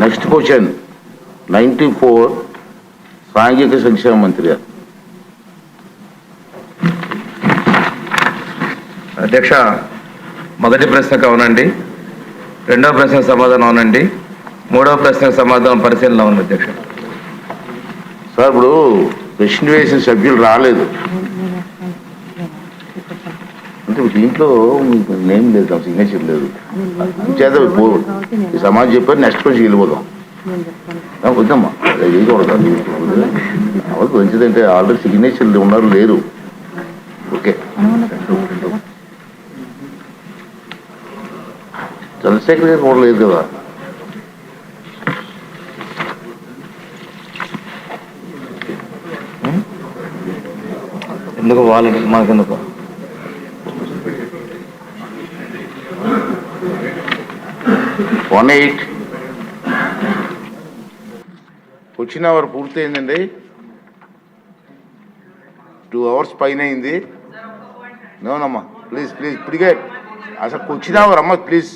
Next question ninety four సాంఘిక సంక్షేమ మంత్రి గారు. అధ్యక్ష మొదటి ప్రశ్నకు అవునండి. రెండవ ప్రశ్నకు సమాధానం అవునండి. మూడవ ప్రశ్నకు సమాధానం పరిశీలన ఉంది అధ్యక్ష. సార్ ఇప్పుడు ప్రశ్న వేసిన సభ్యులు రాలేదు. అంటే దీంట్లో మీకు నేమ్ లేదు సిగ్నేచర్ లేదు. చేత పో. ఈ సమాజం చెప్పారు నెక్స్ట్ క్వశ్చన్ వెళ్ళిపోదాం. వద్దమ్మా. చేయకూడదు అది మంచిదంటే ఆల్రెడీ సిగ్నేచర్లు ఉన్నారు లేరు. ఓకే. చంద్రశేఖర్ గారు కూడా లేదు కదా. ఎందుకు వాళ్ళకి మాకెందుకు? One eight. వచ్చిన అవర్ పూర్తయిందండి. టూ అవర్స్ పైన అయింది. నోనమ్మా ప్లీజ్ ప్లీజ్ ఇప్పటికే అసలు వచ్చిన అవర్ అమ్మ ప్లీజ్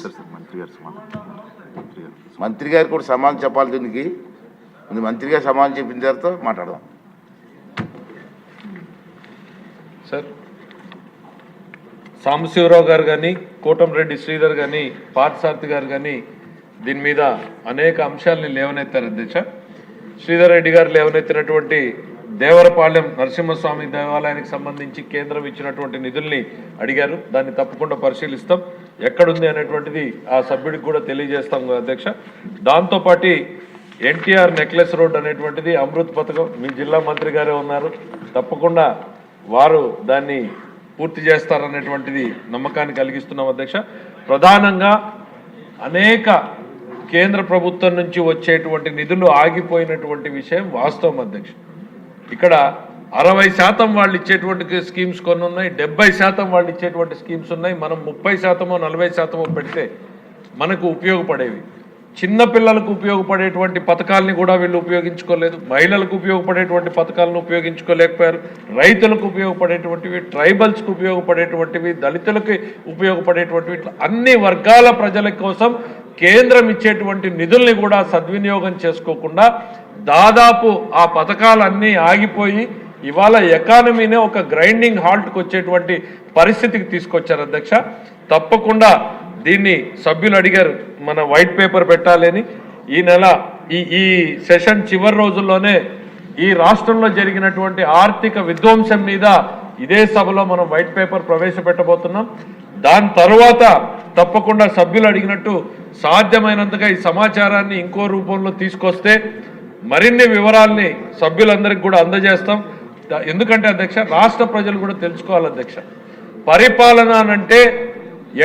మంత్రి గారు కూడా సమాధానం చెప్పాలి దీనికి. ముందు మంత్రి గారు సమాధానం చెప్పిన తర్వాత మాట్లాడదాం. సార్ సాంబశివరావు గారు కానీ కోటంరెడ్డి శ్రీధర్ కానీ పార్థసారథి గారు కానీ దీని మీద అనేక అంశాలని లేవనెత్తారు అధ్యక్ష. శ్రీధర్ రెడ్డి గారు లేవనెత్తినటువంటి దేవరపాలెం నరసింహస్వామి దేవాలయానికి సంబంధించి కేంద్రం ఇచ్చినటువంటి నిధుల్ని అడిగారు. దాన్ని తప్పకుండా పరిశీలిస్తాం. ఎక్కడుంది అనేటువంటిది ఆ సభ్యుడికి కూడా తెలియజేస్తాం అధ్యక్ష. దాంతోపాటి ఎన్టీఆర్ నెక్లెస్ రోడ్ అనేటువంటిది అమృత్ పథకం మీ జిల్లా మంత్రి గారే ఉన్నారు. తప్పకుండా వారు దాన్ని పూర్తి చేస్తారనేటువంటిది నమ్మకాన్ని కలిగిస్తున్నాం అధ్యక్ష. ప్రధానంగా అనేక కేంద్ర ప్రభుత్వం నుంచి వచ్చేటువంటి నిధులు ఆగిపోయినటువంటి విషయం వాస్తవం అధ్యక్ష. ఇక్కడ అరవై శాతం వాళ్ళు ఇచ్చేటువంటి స్కీమ్స్ కొన్ని ఉన్నాయి డెబ్బై శాతం వాళ్ళు ఇచ్చేటువంటి స్కీమ్స్ ఉన్నాయి మనం ముప్పై శాతమో నలభై శాతమో పెడితే మనకు ఉపయోగపడేవి. చిన్నపిల్లలకు ఉపయోగపడేటువంటి పథకాలని కూడా వీళ్ళు ఉపయోగించుకోలేదు. మహిళలకు ఉపయోగపడేటువంటి పథకాలను ఉపయోగించుకోలేకపోయారు. రైతులకు ఉపయోగపడేటువంటివి ట్రైబల్స్కి ఉపయోగపడేటువంటివి దళితులకి ఉపయోగపడేటువంటివి ఇట్లా అన్ని వర్గాల ప్రజల కోసం కేంద్రం ఇచ్చేటువంటి నిధుల్ని కూడా సద్వినియోగం చేసుకోకుండా దాదాపు ఆ పథకాలన్నీ ఆగిపోయి ఇవాళ ఎకానమీనే ఒక గ్రైండింగ్ హాల్ట్కి వచ్చేటువంటి పరిస్థితికి తీసుకొచ్చారు అధ్యక్ష. తప్పకుండా దీన్ని సభ్యులు అడిగారు మన వైట్ పేపర్ పెట్టాలని. ఈ నెల ఈ ఈ సెషన్ చివరి రోజుల్లోనే ఈ రాష్ట్రంలో జరిగినటువంటి ఆర్థిక విధ్వంసం మీద ఇదే సభలో మనం వైట్ పేపర్ ప్రవేశపెట్టబోతున్నాం. దాని తర్వాత తప్పకుండా సభ్యులు అడిగినట్టు సాధ్యమైనంతగా ఈ సమాచారాన్ని ఇంకో రూపంలో తీసుకొస్తే మరిన్ని వివరాల్ని సభ్యులందరికీ కూడా అందజేస్తాం. ఎందుకంటే అధ్యక్ష రాష్ట్ర ప్రజలు కూడా తెలుసుకోవాలి అధ్యక్ష. పరిపాలన అంటే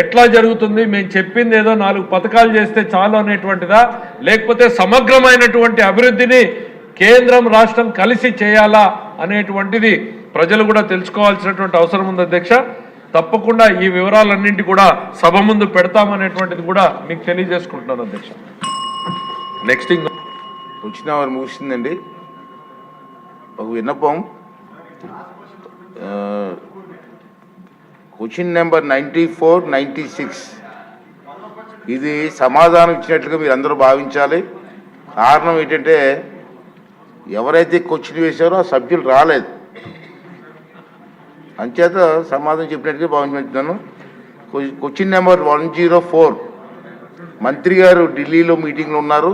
ఎట్లా జరుగుతుంది? మేము చెప్పింది ఏదో నాలుగు పథకాలు చేస్తే చాలు అనేటువంటిదా? లేకపోతే సమగ్రమైనటువంటి అభివృద్ధిని కేంద్రం రాష్ట్రం కలిసి చేయాలా అనేటువంటిది ప్రజలు కూడా తెలుసుకోవాల్సినటువంటి అవసరం ఉంది అధ్యక్ష. తప్పకుండా ఈ వివరాలన్నింటి కూడా సభ ముందు పెడతామనేటువంటిది కూడా మీకు తెలియజేసుకుంటున్నాను అధ్యక్ష. నెక్స్ట్ ఇంకో వచ్చిన అవర్ ముగిసిందండి. ఒక విన్నపం. Question number ninety four ninety six. ఇది సమాధానం ఇచ్చినట్లుగా మీరు అందరూ భావించాలి. కారణం ఏంటంటే ఎవరైతే క్వశ్చన్ వేశారో ఆ సభ్యులు రాలేదు. అంచేత సమాధానం చెప్పినట్టుగా భావించుతున్నాను question number one zero four. మంత్రి గారు ఢిల్లీలో మీటింగ్లో ఉన్నారు.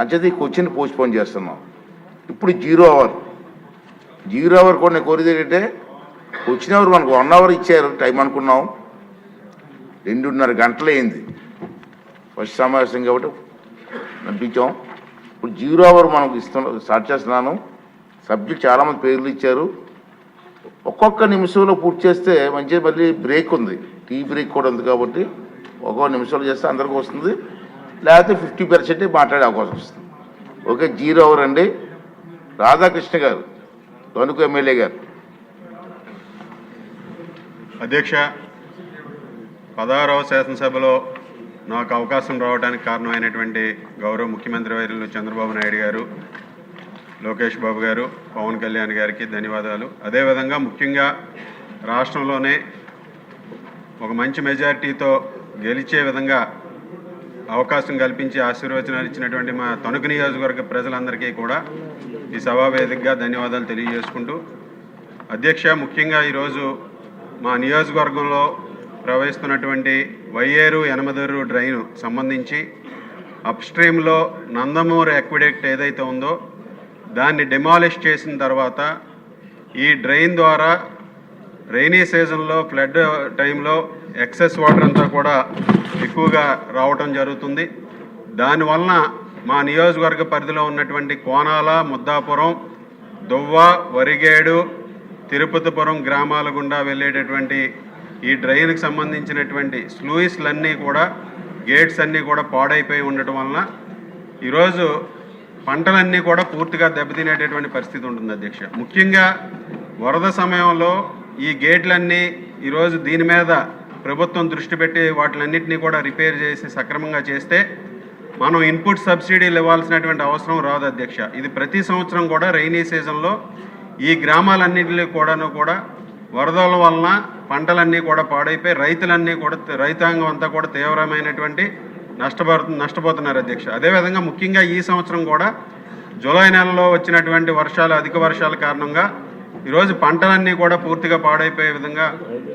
అంచేత ఈ క్వశ్చన్ పోస్ట్పోన్ చేస్తున్నాం. ఇప్పుడు జీరో అవర్. జీరో అవర్ కూడా నేను కోరేది ఏంటంటే వచ్చిన అవర్ మనకు వన్ అవర్ ఇచ్చారు టైం అనుకున్నాం. రెండున్నర గంటలు అయింది ఫస్ట్ సమావేశం కాబట్టి నడిపించాం. ఇప్పుడు జీరో అవర్ మనకు ఇస్తున్నాం స్టార్ట్ చేస్తున్నాను. సబ్జెక్ట్ చాలామంది పేర్లు ఇచ్చారు. ఒక్కొక్క నిమిషంలో పూర్తి చేస్తే మంచిగా మళ్ళీ బ్రేక్ ఉంది. టీ బ్రేక్ కూడా ఉంది కాబట్టి ఒక్కొక్క నిమిషంలో చేస్తే అందరికీ వస్తుంది. లేకపోతే ఫిఫ్టీ పర్సెంట్ మాట్లాడే అవకాశం వస్తుంది. ఓకే జీరో అవర్ అండి. రాధాకృష్ణ గారు తణుకు ఎమ్మెల్యే గారు. అధ్యక్ష పదహారవ శాసనసభలో నాకు అవకాశం రావడానికి కారణమైనటువంటి గౌరవ ముఖ్యమంత్రి వర్యులు చంద్రబాబు నాయుడు గారు లోకేష్ బాబు గారు పవన్ కళ్యాణ్ గారికి ధన్యవాదాలు. అదేవిధంగా ముఖ్యంగా రాష్ట్రంలోనే ఒక మంచి మెజారిటీతో గెలిచే విధంగా అవకాశం కల్పించి ఆశీర్వచనాలు ఇచ్చినటువంటి మా తణుకు నియోజకవర్గ ప్రజలందరికీ కూడా ఈ సభా వేదికగా ధన్యవాదాలు తెలియజేసుకుంటూ అధ్యక్ష ముఖ్యంగా ఈరోజు మా నియోజకవర్గంలో ప్రవహిస్తున్నటువంటి వయ్యేరు ఎనమదూరు డ్రైన్ సంబంధించి అప్ స్ట్రీమ్లో నందమూరు ఎక్విడెక్ట్ ఏదైతే ఉందో దాన్ని డిమాలిష్ చేసిన తర్వాత ఈ డ్రైన్ ద్వారా రైనీ సీజన్లో ఫ్లడ్ టైంలో ఎక్సెస్ వాటర్ అంతా కూడా ఎక్కువగా రావటం జరుగుతుంది. దానివలన మా నియోజకవర్గ పరిధిలో ఉన్నటువంటి కోనాల ముద్దాపురం దువ్వ వరిగేడు తిరుపతిపురం గ్రామాల గుండా వెళ్ళేటటువంటి ఈ డ్రైన్కి సంబంధించినటువంటి స్లూయిస్లన్నీ కూడా గేట్స్ అన్నీ కూడా పాడైపోయి ఉండటం వలన ఈరోజు పంటలన్నీ కూడా పూర్తిగా దెబ్బతినేటటువంటి పరిస్థితి ఉంటుంది అధ్యక్ష. ముఖ్యంగా వరద సమయంలో ఈ గేట్లన్నీ ఈరోజు దీని మీద ప్రభుత్వం దృష్టి పెట్టి వాటిలన్నింటినీ కూడా రిపేర్ చేసి సక్రమంగా చేస్తే మనం ఇన్పుట్ సబ్సిడీలు ఇవ్వాల్సినటువంటి అవసరం రాదు అధ్యక్ష. ఇది ప్రతి సంవత్సరం కూడా రైనీ సీజన్లో ఈ గ్రామాలన్నింటిలో కూడాను కూడా వరదల వలన పంటలన్నీ కూడా పాడైపోయి రైతులన్నీ కూడా రైతాంగం అంతా కూడా తీవ్రమైనటువంటి నష్టపడు నష్టపోతున్నారు అధ్యక్ష. అదేవిధంగా ముఖ్యంగా ఈ సంవత్సరం కూడా జూలై నెలలో వచ్చినటువంటి వర్షాలు అధిక వర్షాల కారణంగా ఈరోజు పంటలన్నీ కూడా పూర్తిగా పాడైపోయే విధంగా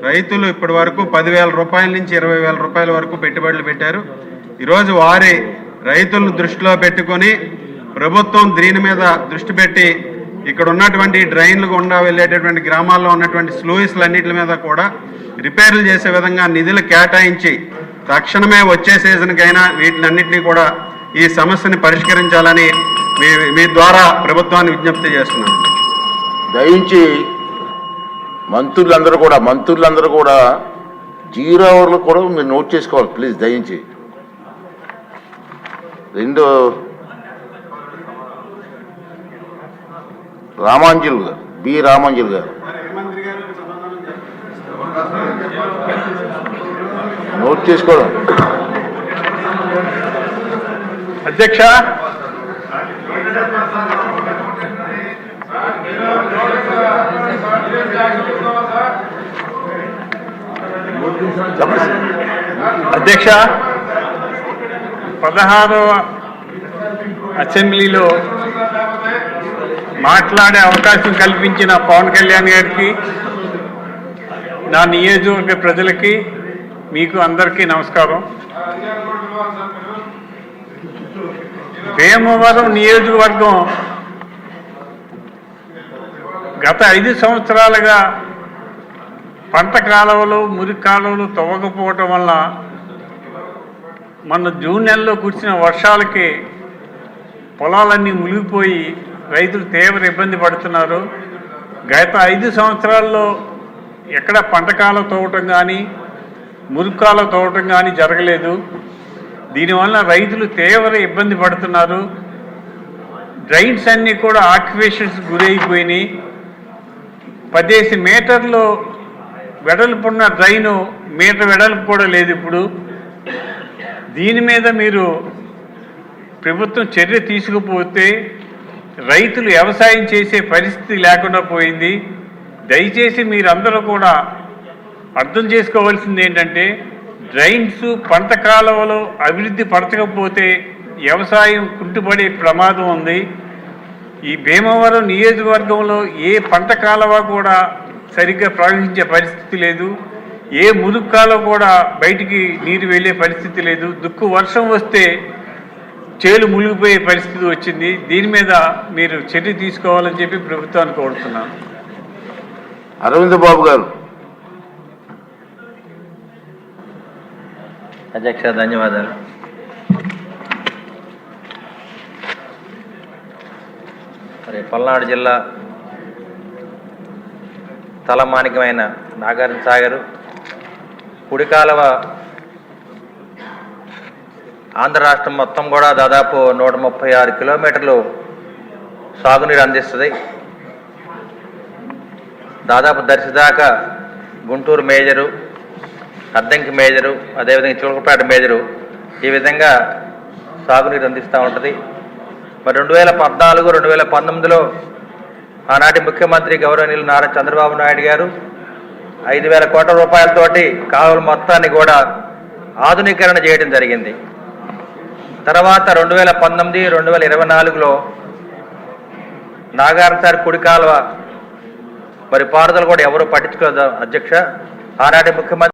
రైతులు ఇప్పటి వరకు పదివేల రూపాయల నుంచి ఇరవై వేల రూపాయల వరకు పెట్టుబడులు పెట్టారు. ఈరోజు వారి రైతులను దృష్టిలో పెట్టుకొని ప్రభుత్వం దీని మీద దృష్టి పెట్టి ఇక్కడ ఉన్నటువంటి డ్రైన్లు గుండా వెళ్ళేటటువంటి గ్రామాల్లో ఉన్నటువంటి స్లూయిస్లన్నిటి మీద కూడా రిపేర్లు చేసే విధంగా నిధులు కేటాయించి తక్షణమే వచ్చే సీజన్కైనా వీటినన్నింటినీ కూడా ఈ సమస్యని పరిష్కరించాలని మీ మీ ద్వారా ప్రభుత్వాన్ని విజ్ఞప్తి చేస్తున్నాను. దయించి మంత్రులందరూ కూడా మంత్రులందరూ కూడా జీరో అవర్లు కూడా మీరు నోట్ చేసుకోవాలి ప్లీజ్ దయించి. రెండు రామాంజులు గారు బి రామాంజులు గారు. నోట్ చేసుకోవడం అధ్యక్ష. అధ్యక్ష. పదహారవ అసెంబ్లీలో మాట్లాడే అవకాశం కల్పించిన పవన్ కళ్యాణ్ గారికి నా నియోజకవర్గ ప్రజలకి మీకు అందరికీ నమస్కారం. భీమవరం నియోజకవర్గం గత ఐదు సంవత్సరాలుగా పంట కాలువలు మురికి కాలువలు తవ్వకపోవటం వల్ల మన జూన్ నెలలో కురిసిన వర్షాలకి పొలాలన్నీ మునిగిపోయి రైతులు తీవ్ర ఇబ్బంది పడుతున్నారు. గత ఐదు సంవత్సరాల్లో ఎక్కడ పంట తోవటం కానీ మురికి తోవటం కానీ జరగలేదు. దీనివల్ల రైతులు తీవ్ర ఇబ్బంది పడుతున్నారు. డ్రైన్స్ అన్నీ కూడా ఆక్యుపేషన్స్ గురైపోయినాయి. పదిహేను మీటర్లు వెడల్పున్న డ్రైను మీటర్ వెడల్పు కూడా లేదు ఇప్పుడు. దీని మీద మీరు ప్రభుత్వం చర్య తీసుకుపోతే రైతులు వ్యవసాయం చేసే పరిస్థితి లేకుండా పోయింది. దయచేసి మీరందరూ కూడా అర్థం చేసుకోవాల్సింది ఏంటంటే డ్రైన్స్ పంట కాలువలో అభివృద్ధి పరచకపోతే వ్యవసాయం కుంటుపడే ప్రమాదం ఉంది. ఈ భీమవరం నియోజకవర్గంలో ఏ పంట కాలువ కూడా సరిగ్గా ప్రవహించే పరిస్థితి లేదు. ఏ మురుగు కాలువ కూడా బయటికి నీరు వెళ్ళే పరిస్థితి లేదు. దుక్కు వర్షం వస్తే చేలు మునిగిపోయే పరిస్థితి వచ్చింది. దీని మీద మీరు చర్య తీసుకోవాలని చెప్పి ప్రభుత్వాన్ని కోరుతున్నాను. అరవింద్ బాబు గారు. అధ్యక్ష ధన్యవాదాలు. మరి పల్నాడు జిల్లా తలమానికమైన నాగార్జున సాగరు కుడి కాలువ ఆంధ్ర రాష్ట్రం మొత్తం కూడా దాదాపు నూట ముప్పై ఆరు కిలోమీటర్లు సాగునీరు అందిస్తుంది. దాదాపు దర్శి దాకా గుంటూరు మేజరు అద్దంకి మేజరు అదేవిధంగా చిలకపేట మేజరు ఈ విధంగా సాగునీరు అందిస్తూ ఉంటుంది. మరి రెండు వేల పద్నాలుగు రెండు వేల పంతొమ్మిదిలో ఆనాటి ముఖ్యమంత్రి గౌరవనీయులు నారా చంద్రబాబు నాయుడు గారు ఐదు వేల కోట్ల రూపాయలతోటి కాలువల మొత్తాన్ని కూడా ఆధునీకరణ చేయడం జరిగింది. తర్వాత రెండు వేల పంతొమ్మిది రెండు వేల ఇరవై నాలుగులో నాగార్జున కుడికాలువ మరి పారుదల కూడా ఎవరు పట్టించుకోలేదు అధ్యక్ష. ఆనాటి ముఖ్యమంత్రి